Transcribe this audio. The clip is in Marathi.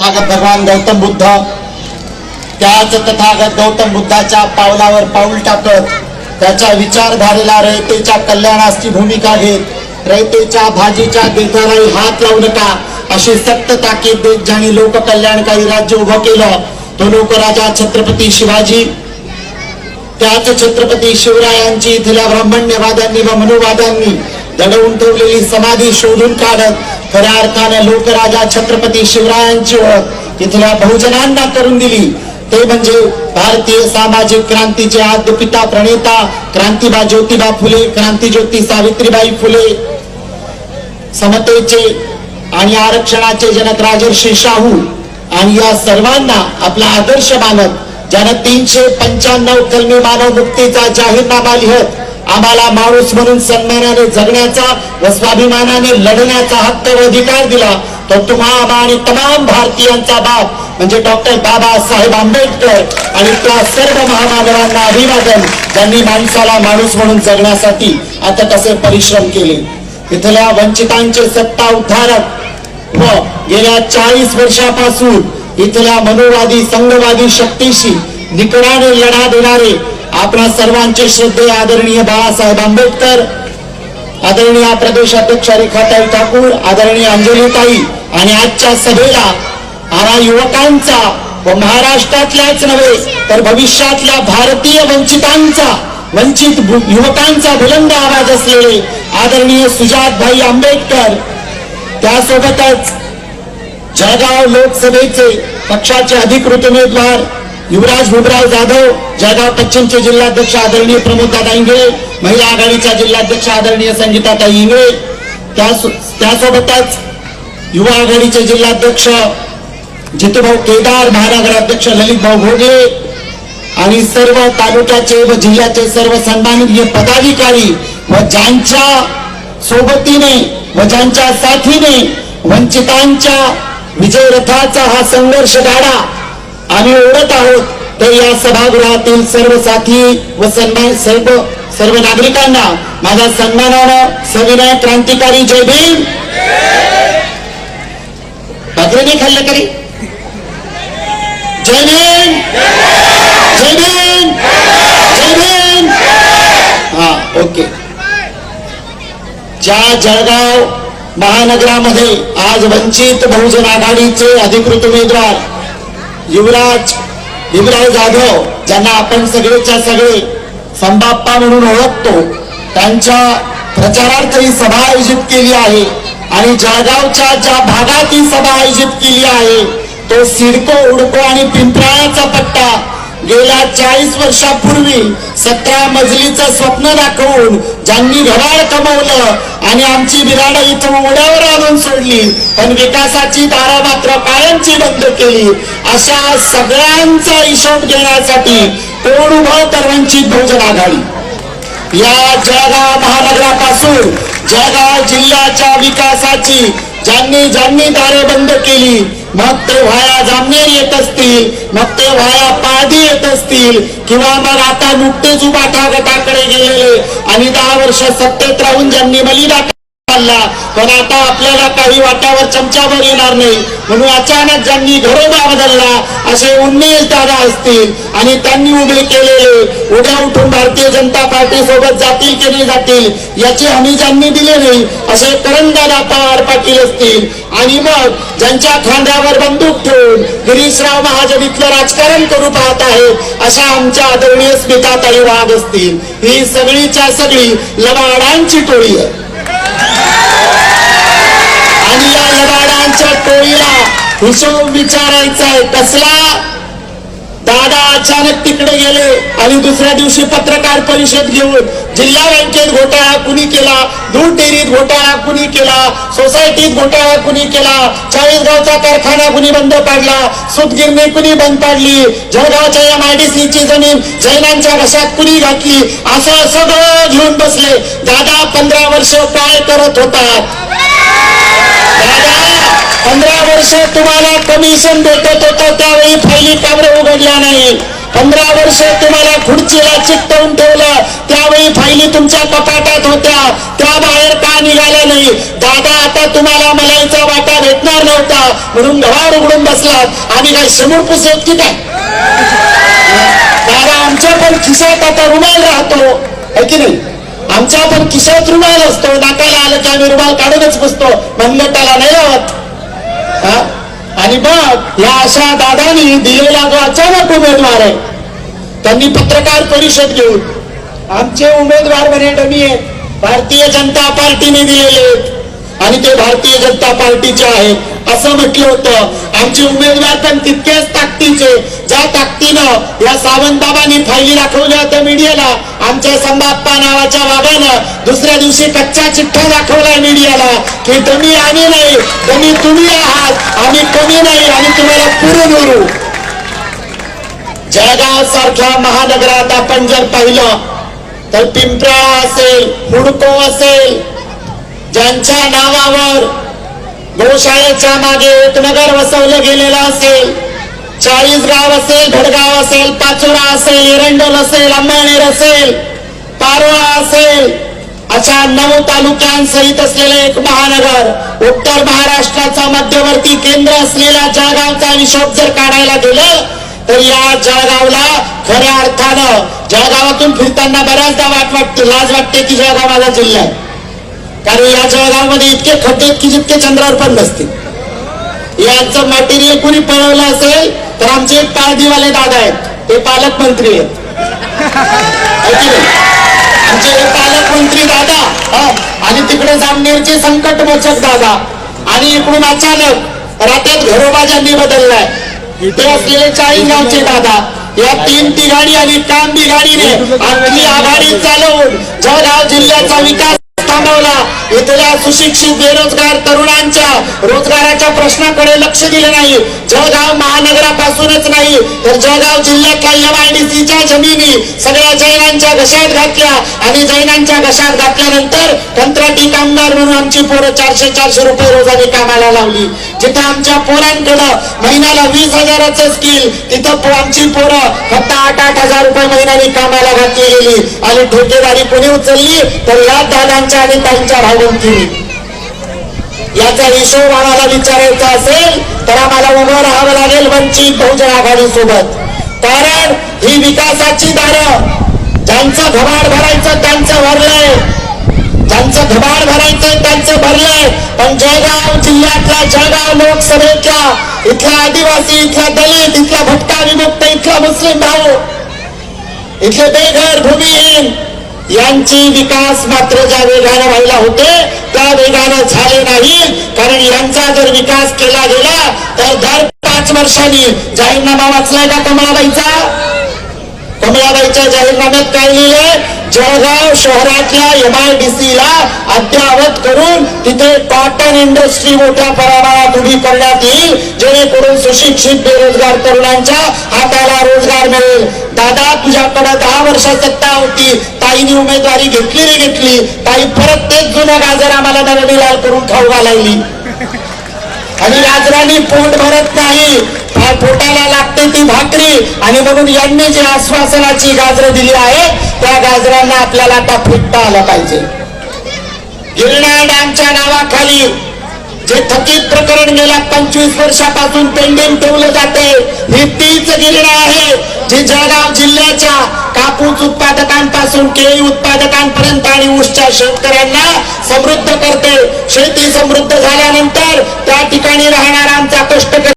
तथागत भगवान गौतम बुद्ध. त्याच तथागत गौतम बुद्धाच्या पावलावर पाऊल टाकत त्याच्या विचारधारेला रयतेच्या कल्याणाची भूमिका घेत रयतेच्या भाजीच्या देठालाही हात लावू नका अशी सक्त ताकीद देत ज्यांनी लोककल्याणकारी राज्य उभं केलं तो लोकराजा छत्रपती शिवाजी. त्याच छत्रपती शिवरायांची इथल्या ब्राह्मण्यवाद्यांनी व मनुवाद्यांनी दडवून ठेवलेली समाधी शोधून काढत खऱ्या अर्थाने लोकराजा छत्रपती शिवरायांची ओळख इथल्या बहुजनांना करून दिली. ते म्हणजे भारतीय सामाजिक क्रांतीचे आद्यपिता प्रणेता क्रांतीबा ज्योतिबा फुले क्रांतीज्योती सावित्रीबाई फुले. समतेचे आणि आरक्षणाचे जनक राजर्षी शाहू आणि या सर्वांना आपला आदर्श मानत ज्यानं तीनशे पंच्याण्णव कलमी मानव मुक्तीचा जाहीरनामा लिहत आम्हाला माणूस म्हणून सन्मानाने जगण्याचा व स्वाभिमानाने लढण्याचा हक्क व अधिकार दिला तो तुम्हा आणि तमाम भारतीयांचा बाप म्हणजे डॉक्टर बाबासाहेब आंबेडकर आणि त्या सर्व महामानवांना अभिवादन ज्यांनी माणसाला माणूस म्हणून जगण्यासाठी आता तसे परिश्रम केले. इथल्या वंचितांचे सत्ता उद्धारक व गेल्या चाळीस वर्षापासून इथल्या मनोवादी संघवादी शक्तीशी निकराने लढा देणारे आपणा सर्वांचे श्रद्धे आदरणीय बाळासाहेब आंबेडकर आदरणीय प्रदेशाध्यक्ष रेखाताई ठाकूर आदरणीय अंजलीताई आणि आजच्या सभेला आम्हा युवकांचा व महाराष्ट्रातल्याच नव्हे तर भविष्यातल्या भारतीय वंचितांचा वंचित युवकांचा बुलंद आवाज असलेले आदरणीय सुजातभाई आंबेडकर त्यासोबतच जळगाव लोकसभेचे पक्षाचे अधिकृत उमेदवार युवराज भुमराव जाधव जळगाव पश्चिमचे जिल्हाध्यक्ष आदरणीय प्रमोद दादा इंगळे महिला आघाडीच्या जिल्हाध्यक्ष आदरणीय संगीताताई इंगळे. त्यासोबतच युवा आघाडीचे जिल्हाध्यक्ष जितूभाऊ केदार महानगराध्यक्ष ललित भाऊ आणि सर्व तालुक्याचे व जिल्ह्याचे सर्व सन्माननीय पदाधिकारी व ज्यांच्या सोबतीने व ज्यांच्या साथीने वंचितांच्या विजय रथाचा हा संघर्ष गाडा आम्ही ओढत आहोत. तर या सभागृहातील सर्व साथी व सन्मान सर्व सर्व नागरिकांना माझ्या सन्मानानं सविनय क्रांतिकारी जय भीम. भाकरी नाही खाल्लं तरी जय भीम. जय भीम. जय भीम. हा ओके. ज्या जळगाव महानगरामध्ये आज वंचित बहुजन आघाडीचे अधिकृत उमेदवार युवराज भीमराव जाधव ज्यांना आपण सगळेच्या सगळे संबाप्पा म्हणून ओळखतो त्यांच्या प्रचारार्थ ही सभा आयोजित केली आहे आणि जळगावच्या ज्या भागात ही सभा आयोजित केली आहे तो सिडको उडको आणि पिंपळाचा पट्टा गेल्या चाळीस वर्षापूर्वी सतरा मजलीचं स्वप्न दाखवून ज्यांनी घराळ कमवलं आणि आमची बिराड इथं उड्यावर आणून सोडली पण विकासाची दारा मात्र कायमची बंद केली. अशा सगळ्यांचा हिशोब घेण्यासाठी कोण उभं तर वंचित बहुजन आघाडी. या जळगाव महानगरापासून जळगाव जिल्ह्याच्या विकासाची ज्यांनी ज्यांनी दारे बंद केली मग ते व्हाया जामनेर येत असतील मग ते व्हाया पारधी येत असतील किंवा मग आता नुकतेच उभा गटाकडे गेलेले आणि दहा वर्ष सत्तेत राहून ज्यांनी बलिदा चालला. पण आता आपल्याला काही वाट्यावर चमचाभर येणार नाही. म्हणून अचानक ज्यांनी घरोबा बदलला असे उन्मेष दादा असतील. आणि त्यांनी उभे केलेले उद्या उठून भारतीय जनता पार्टी सोबत जातील की नाही जातील याची हमी ज्यांनी दिले नाही असे करणदादा पवार पाटील असतील. आणि मग ज्यांच्या खांद्यावर बंदूक ठेवून गिरीशराव महाजन इथलं राजकारण करू पाहत आहेत अशा आमच्या आदरणीय स्मिताताई वाघ असतील. ही सगळीच्या सगळी लबाडांची टोळी आहे. आणि या लबाडांच्या टोळीला हिशोब विचारायचा आहे. कसला? दादा अचानक तिकडे गेले आणि दुसऱ्या दिवशी पत्रकार परिषद घेऊन जिल्हा बँकेत घोटाळा कुणी केला? दूध डेअरीत घोटाळा कुणी केला? सोसायटीत घोटाळा कुणी केला? चाळीसगावचा कारखाना कुणी बंद पाडला? सुतगिरणी कुणी बंद पाडली? जळगावच्या एम आय डी सीची जमीन जैनांच्या घशात कुणी घातली? असं सगळं घेऊन बसले. दादा पंधरा वर्ष काय करत होता? पंधरा वर्ष तुम्हाला कमिशन भेटत होतं त्यावेळी फायली काबरे उघडल्या नाही. पंधरा वर्ष तुम्हाला खुर्चीला चिकटवून ठेवलं त्यावेळी फायली तुमच्या कपाटात होत्या. त्या बाहेर का निघाल्या नाही? दादा आता तुम्हाला मलाईचा वाटा भेटणार नव्हता. म्हणून घरावर उघडून बसला आणि आम्ही काय समोर पुसत की काय? दादा आमच्या पण खिशात आता रुमाल राहतो. है की नाही? आमच्या पण खिशात रुमाल असतो. नाकाला आलं की आम्ही रुमाल काढूनच बसतो. मनगटाला नाही लावत आणि मग या अशा दादानी दिलेला जो अचानक उमेदवार आहे त्यांनी पत्रकार परिषद घेऊन आमचे उमेदवार म्हणे डमी आहेत भारतीय जनता पार्टीने दिलेले आहेत. आणि ते भारतीय जनता पार्टीचे आहेत असं म्हटलं होतं. आमचे उमेदवार पण तितकेच ताकदीचे. ज्या ताकदीनं या सावंत बाबांनी फायली दाखवल्या होत्या मीडियाला आमच्या संबाप्पा नावाच्या बाबानं दुसऱ्या दिवशी कच्चा चिठ्ठा दाखवलाय मीडियाला की तुम्ही आम्ही नाही तुम्ही तुम्ही आहात आम्ही कमी नाही आणि तुम्हाला पुरून उरू जळगाव सारख्या महानगरात आपण जर पाहिलं तर पिंपळा असेल हुडको असेल ज्यांच्या नावावर गोशाळेच्या मागे एक नगर वसवलं गेलेलं असेल चाळीसगाव असेल भडगाव असेल पाचोरा असेल एरंडोल असेल अंबाणेर असेल पारोळा असेल अशा नऊ तालुक्यांसहित असलेले एक महानगर उत्तर महाराष्ट्राचा मध्यवर्ती केंद्र असलेल्या जळगावचा हिशोब जर काढायला गेलं तर या जळगावला खऱ्या अर्थानं जळगावातून फिरताना बऱ्याचदा वाट वाटते लाज वाटते की जळगाव माझा जिल्हा आहे. कारण या जळगावमध्ये इतके खड्डे की जितके चंद्रावर पण नसतील. यांचं मटेरियल कुणी पळवलं असेल तर आमचे एक पारदीवाले दादा आहेत. ते पालकमंत्री आहेत. आमचे हे पालकमंत्री दादा आणि तिकडे जामनेरचे संकट मोचक दादा आणि इकडून अचानक रात्यात घरोबा ज्यांनी बदललाय. इथे असलेले चाळीस गावचे दादा या तीन तिघाडी आणि काम बिघाडीने आपली आघाडी चालवून जळगाव जिल्ह्याचा विकास थांबवला. इथल्या सुशिक्षित बेरोजगार तरुणांच्या रोजगाराच्या प्रश्नाकडे लक्ष दिले नाही. जळगाव महानगरापासूनच नाही तर जळगाव जिल्ह्यातल्या एमआयडीसीच्या जमिनी सगळ्या जैनांच्या घशात घातल्या आणि जैनांच्या घशात घातल्यानंतर कंत्राटी कामगार म्हणून आमची पोरं चारशे चारशे रुपये रोजाने कामाला लावली. जिथं आमच्या पोरांकडं महिन्याला वीस हजाराचं स्किल तिथं आमची पोरं फक्त आठ आठ हजार रुपये महिन्याने कामाला घातली गेली आणि ठेकेदारी कोणी उचलली? तर या दादांच्या आणि त्यांच्या केली याचा हिशोब आम्हाला विचारायचा असेल तर आम्हाला उभं राहावं लागेल वंचित बहुजन आघाडी सोबत कारण ही विकासाची दारं ज्यांचं घबाड भरायचं त्यांचं भरलंय. ज्यांचं घबाड भरायचं त्यांचं भरलंय. पण जळगाव जिल्ह्यातला जळगाव लोकसभेतला इथला आदिवासी इथला दलित इथला भटका विमुक्त इथला मुस्लिम भाऊ इथले बेघर भूमिहीन यांची विकास मात्र ज्या वेगानं व्हायला होते त्या वेगानं झाले नाही. कारण यांचा जर विकास केला गेला तर दर पाच वर्षांनी जाहीरनामा वाचलाय का कमळाबाईचा? कमलाबाईच्या जाहीरनाम्यात काय लिहिलंय? जळगाव शहरातल्या एमआयडीसी ला अद्यावत करून तिथे कॉटन इंडस्ट्री मोठ्या प्रमाणात उभी करण्यात येईल जेणेकरून सुशिक्षित बेरोजगार तरुणांच्या हाताला रोजगार मिळेल. दादा तुझ्याकडे दहा वर्ष सत्ता होती. ताईने उमेदवारी घेतली रे घेतली. ताई परत तेच जुन्या गाजर आम्हाला नरडीलाल करून खाऊ घालायली. आणि राजराणी पोट भरत नाही. पोटाला लागते ती भाकरी. आणि म्हणून यांनी जी आश्वासनाची गाजरं दिली आहे त्या गाजरांना आपल्याला आता फिटता आलं पाहिजे. गिरणा डॅमच्या नावाखाली जे थकीत प्रकरण गेल्या पंचवीस वर्षापासून पेंडिंग ठेवलं जाते ही तीच गिरणा आहे जी जळगाव जिल्ह्याच्या कापूस उत्पादकांपासून केळी उत्पादकांपर्यंत आणि ऊसच्या शेतकऱ्यांना समृद्ध करते. शेती समृद्ध झाल्यानंतर त्या ठिकाणी राहणारा आमचा कष्टकरी